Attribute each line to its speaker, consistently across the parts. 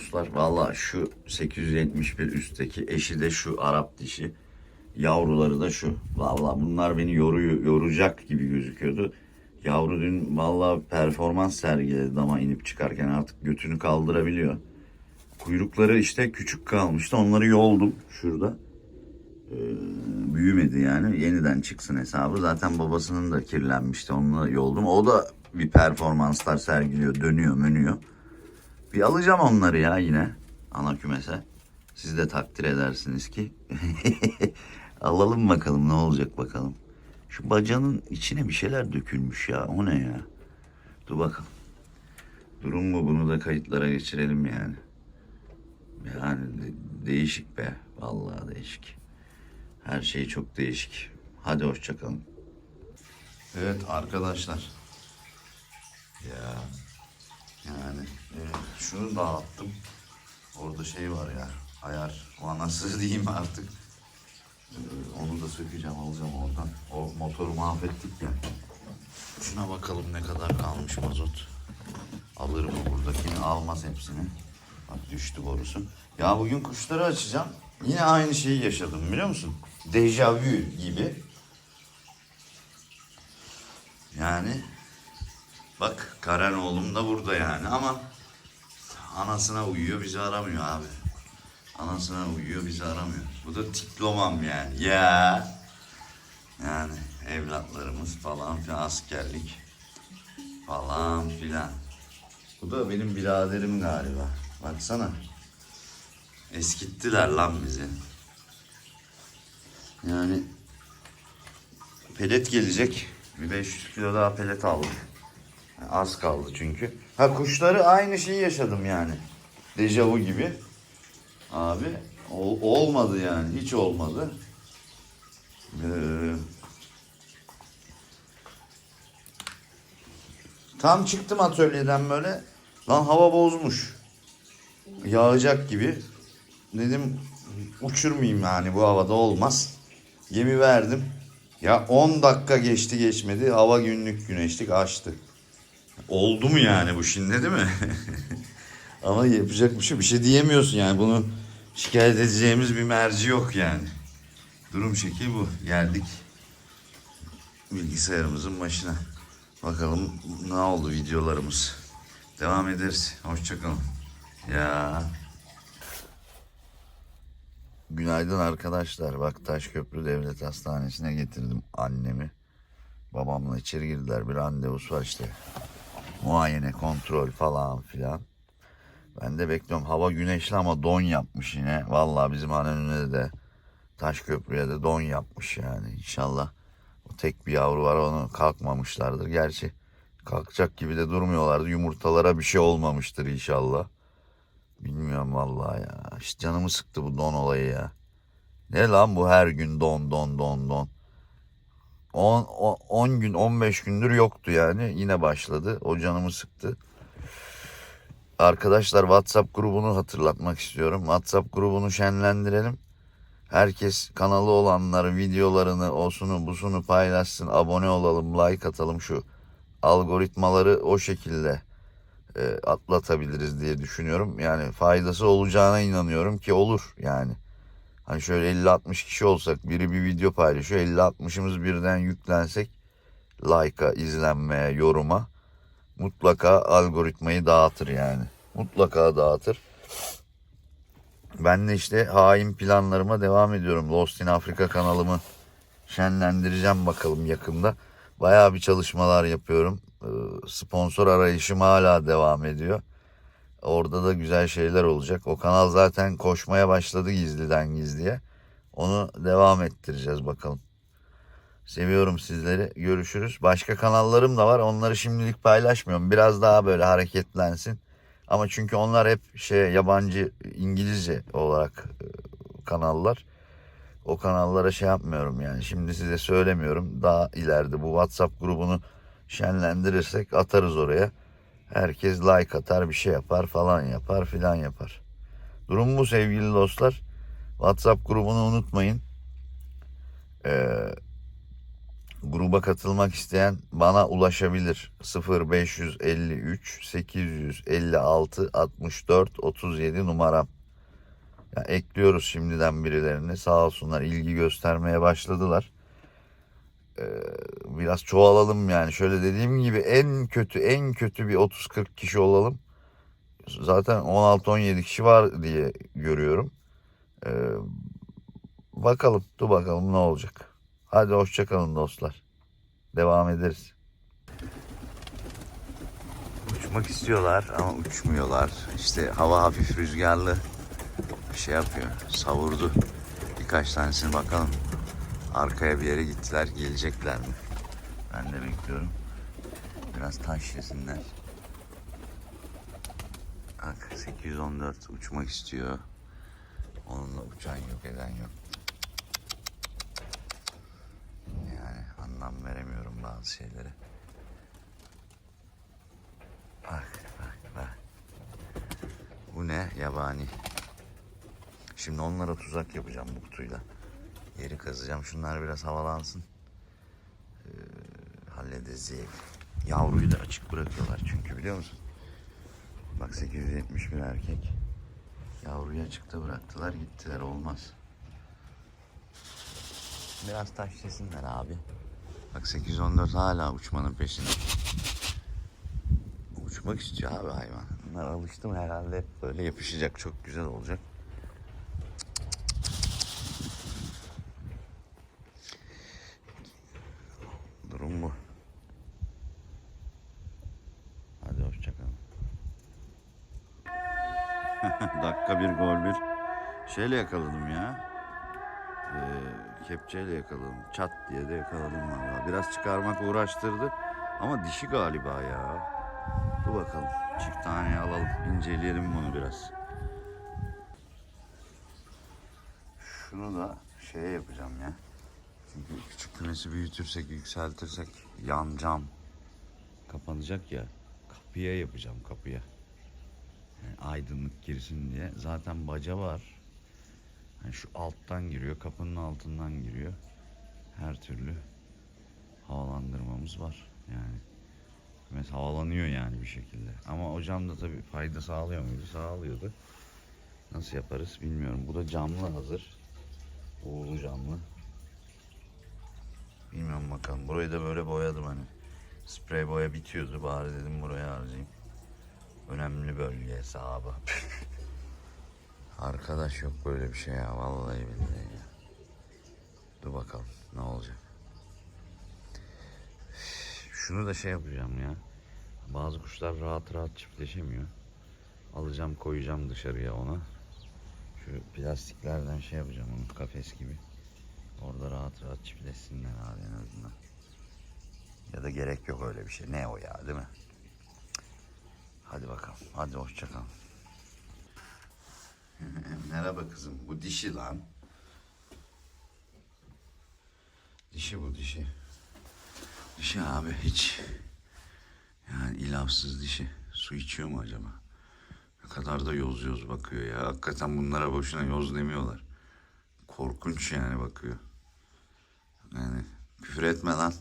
Speaker 1: dostlar. Valla şu 871 üstteki eşi de şu Arap dişi. Yavruları da şu. Valla bunlar beni yoruyor, yoracak gibi gözüküyordu. Yavru dün valla performans sergiledi dama inip çıkarken artık götünü kaldırabiliyor. Kuyrukları işte küçük kalmıştı. Onları yoldum şurada. Ee, büyümedi yani. Yeniden çıksın hesabı. Zaten babasının da kirlenmişti. Onunla yoldum. O da bir performanslar sergiliyor. Dönüyor, mönüyor. Bir alacağım onları ya yine ana kümese. Siz de takdir edersiniz ki. Alalım bakalım ne olacak bakalım. Şu bacanın içine bir şeyler dökülmüş ya. O ne ya? Dur bakalım. Durum bu. Bunu da kayıtlara geçirelim yani. Yani de- değişik be. Vallahi değişik. Her şey çok değişik. Hadi hoşçakalın. Evet arkadaşlar. Ya yani e, şunu dağıttım. Orada şey var ya. Ayar vanası diyeyim artık. E, onu da sökeceğim alacağım oradan. O motoru mahvettik ya. Şuna bakalım ne kadar kalmış mazot. Alır mı buradakini? Almaz hepsini. Bak düştü borusu. Ya bugün kuşları açacağım. Yine aynı şeyi yaşadım biliyor musun? Dejavu gibi. Yani bak Karen oğlum da burada yani ama anasına uyuyor bizi aramıyor abi. Anasına uyuyor bizi aramıyor. Bu da diplomam yani. Ya. Yani evlatlarımız falan filan askerlik falan filan. Bu da benim biraderim galiba. Baksana. Eskittiler lan bizi. Yani pelet gelecek. Bir 500 kilo daha pelet aldım. Az kaldı çünkü. Ha kuşları aynı şeyi yaşadım yani. Dejavu gibi. Abi ol- olmadı yani. Hiç olmadı. Ee, tam çıktım atölyeden böyle. Lan hava bozmuş. Yağacak gibi. Dedim uçurmayayım yani bu havada olmaz. Yemi verdim. Ya 10 dakika geçti geçmedi. Hava günlük güneşlik açtı. Oldu mu yani bu şimdi değil mi? Ama yapacak bir şey, bir şey diyemiyorsun yani. Bunu şikayet edeceğimiz bir merci yok yani. Durum şekil bu. Geldik bilgisayarımızın başına. Bakalım ne oldu videolarımız. Devam ederiz. Hoşçakalın. Ya. Günaydın arkadaşlar. Bak Taşköprü Devlet Hastanesi'ne getirdim annemi. Babamla içeri girdiler. Bir randevusu var işte. Muayene, kontrol falan filan. Ben de bekliyorum. Hava güneşli ama don yapmış yine. Vallahi bizim hanımefendi de Taşköprü'ye de don yapmış yani. İnşallah o tek bir yavru var onu kalkmamışlardır. Gerçi kalkacak gibi de durmuyorlardı. Yumurtalara bir şey olmamıştır inşallah. Bilmiyorum vallahi ya. İşte canımı sıktı bu don olayı ya. Ne lan bu her gün don don don don. 10 10 gün 15 gündür yoktu yani. Yine başladı. O canımı sıktı. Arkadaşlar WhatsApp grubunu hatırlatmak istiyorum. WhatsApp grubunu şenlendirelim. Herkes kanalı olanlar videolarını, osunu, busunu paylaşsın. Abone olalım, like atalım şu algoritmaları o şekilde e, atlatabiliriz diye düşünüyorum. Yani faydası olacağına inanıyorum ki olur yani. Hani şöyle 50-60 kişi olsak biri bir video paylaşıyor. 50-60'ımız birden yüklensek like'a, izlenmeye, yoruma mutlaka algoritmayı dağıtır yani. Mutlaka dağıtır. Ben de işte hain planlarıma devam ediyorum. Lost in Africa kanalımı şenlendireceğim bakalım yakında. Bayağı bir çalışmalar yapıyorum. Ee, Sponsor arayışım hala devam ediyor. Orada da güzel şeyler olacak. O kanal zaten koşmaya başladı gizliden gizliye. Onu devam ettireceğiz bakalım. Seviyorum sizleri. Görüşürüz. Başka kanallarım da var. Onları şimdilik paylaşmıyorum. Biraz daha böyle hareketlensin. Ama çünkü onlar hep şey yabancı İngilizce olarak e, kanallar. O kanallara şey yapmıyorum yani. Şimdi size söylemiyorum. Daha ileride bu WhatsApp grubunu şenlendirirsek atarız oraya. Herkes like atar, bir şey yapar falan yapar filan yapar. Durum bu sevgili dostlar. WhatsApp grubunu unutmayın. Ee, gruba katılmak isteyen bana ulaşabilir. 0553 856 64 37 numaram. Ya ekliyoruz şimdiden birilerini. Sağ olsunlar ilgi göstermeye başladılar. Ee, biraz çoğalalım yani. Şöyle dediğim gibi en kötü en kötü bir 30-40 kişi olalım. Zaten 16-17 kişi var diye görüyorum. Ee, bakalım, dur bakalım ne olacak. Hadi hoşçakalın dostlar. Devam ederiz. Uçmak istiyorlar ama uçmuyorlar. İşte hava hafif rüzgarlı. Bir şey yapıyor. Savurdu. Birkaç tanesini bakalım. Arkaya bir yere gittiler. Gelecekler mi? Ben de bekliyorum. Biraz taş yesinler. Bak 814 uçmak istiyor. Onunla uçan yok eden yok. Yani anlam veremiyorum bazı şeylere. Bak bak bak. Bu ne? Yabani. Şimdi onlara tuzak yapacağım bu kutuyla. Yeri kazacağım. Şunlar biraz havalansın. Ee, halledeceğiz. Yavruyu da açık bırakıyorlar çünkü biliyor musun? Bak 871 erkek. Yavruyu açıkta bıraktılar gittiler olmaz. Biraz taş yesinler abi. Bak 814 hala uçmanın peşinde. Uçmak istiyor abi hayvan. Bunlar alıştım herhalde böyle yapışacak çok güzel olacak. Durum bu. Hadi hoşçakalın. Dakika bir gol bir. Şeyle yakaladım ya. Ee, kepçeyle yakaladım. Çat diye de yakaladım valla. Biraz çıkarmak uğraştırdı. Ama dişi galiba ya. Dur bakalım. Çift taneye alalım. İnceleyelim bunu biraz. Şunu da şeye yapacağım ya. Çünkü küçük kümesi büyütürsek, yükseltirsek yan cam kapanacak ya. Kapıya yapacağım kapıya. Yani aydınlık girsin diye. Zaten baca var. Yani şu alttan giriyor, kapının altından giriyor. Her türlü havalandırmamız var. Yani kümes havalanıyor yani bir şekilde. Ama o cam da tabii fayda sağlıyor muydu? Sağlıyordu. Nasıl yaparız bilmiyorum. Bu da camlı hazır. Uğurlu camlı. Bilmiyorum bakalım. Burayı da böyle boyadım hani. Sprey boya bitiyordu. Bari dedim buraya harcayayım. Önemli bölge hesabı. Arkadaş yok böyle bir şey ya. Vallahi billahi ya. Dur bakalım ne olacak. Şunu da şey yapacağım ya. Bazı kuşlar rahat rahat çiftleşemiyor. Alacağım koyacağım dışarıya ona. Şu plastiklerden şey yapacağım onu kafes gibi. Orada rahat rahat çiftleşsinler abi en azından. Ya da gerek yok öyle bir şey. Ne o ya değil mi? Hadi bakalım. Hadi hoşçakalın. Merhaba kızım. Bu dişi lan. Dişi bu dişi. Dişi abi hiç. Yani ilafsız dişi. Su içiyor mu acaba? Ne kadar da yoz yoz bakıyor ya. Hakikaten bunlara boşuna yoz demiyorlar. Korkunç yani bakıyor. Yani küfür etme lan.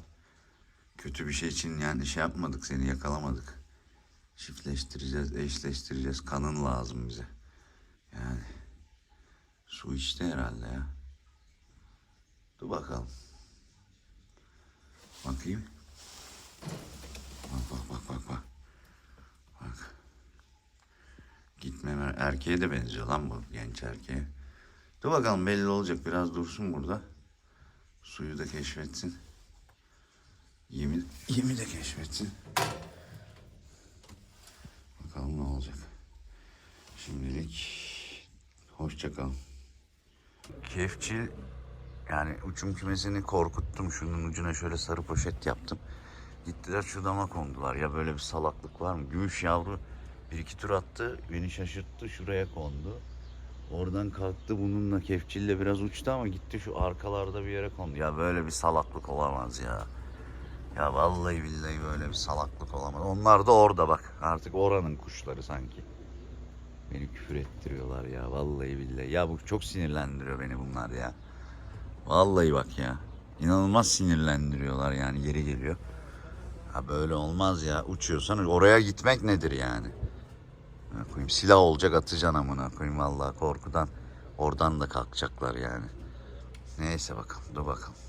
Speaker 1: Kötü bir şey için yani şey yapmadık seni yakalamadık. Çiftleştireceğiz, eşleştireceğiz. Kanın lazım bize. Yani su içti herhalde ya. Dur bakalım. Bakayım. Bak bak bak bak bak. Bak. Gitmeme erkeğe de benziyor lan bu genç erkeğe. Dur bakalım belli olacak biraz dursun burada. Suyu da keşfetsin. Yemi, yemi de keşfetsin. Bakalım ne olacak. Şimdilik hoşça kal. Kefçil yani uçum kümesini korkuttum. Şunun ucuna şöyle sarı poşet yaptım. Gittiler şu dama kondular. Ya böyle bir salaklık var mı? Gümüş yavru bir iki tur attı. Beni şaşırttı. Şuraya kondu. Oradan kalktı bununla kefçille biraz uçtu ama gitti şu arkalarda bir yere kondu. Ya böyle bir salaklık olamaz ya. Ya vallahi billahi böyle bir salaklık olamaz. Onlar da orada bak. Artık oranın kuşları sanki. Beni küfür ettiriyorlar ya. Vallahi billahi. Ya bu çok sinirlendiriyor beni bunlar ya. Vallahi bak ya. inanılmaz sinirlendiriyorlar yani yeri geliyor. Ha böyle olmaz ya. Uçuyorsan oraya gitmek nedir yani? Koyayım silah olacak atacaksın amına koyayım vallahi korkudan. Oradan da kalkacaklar yani. Neyse bakalım dur bakalım.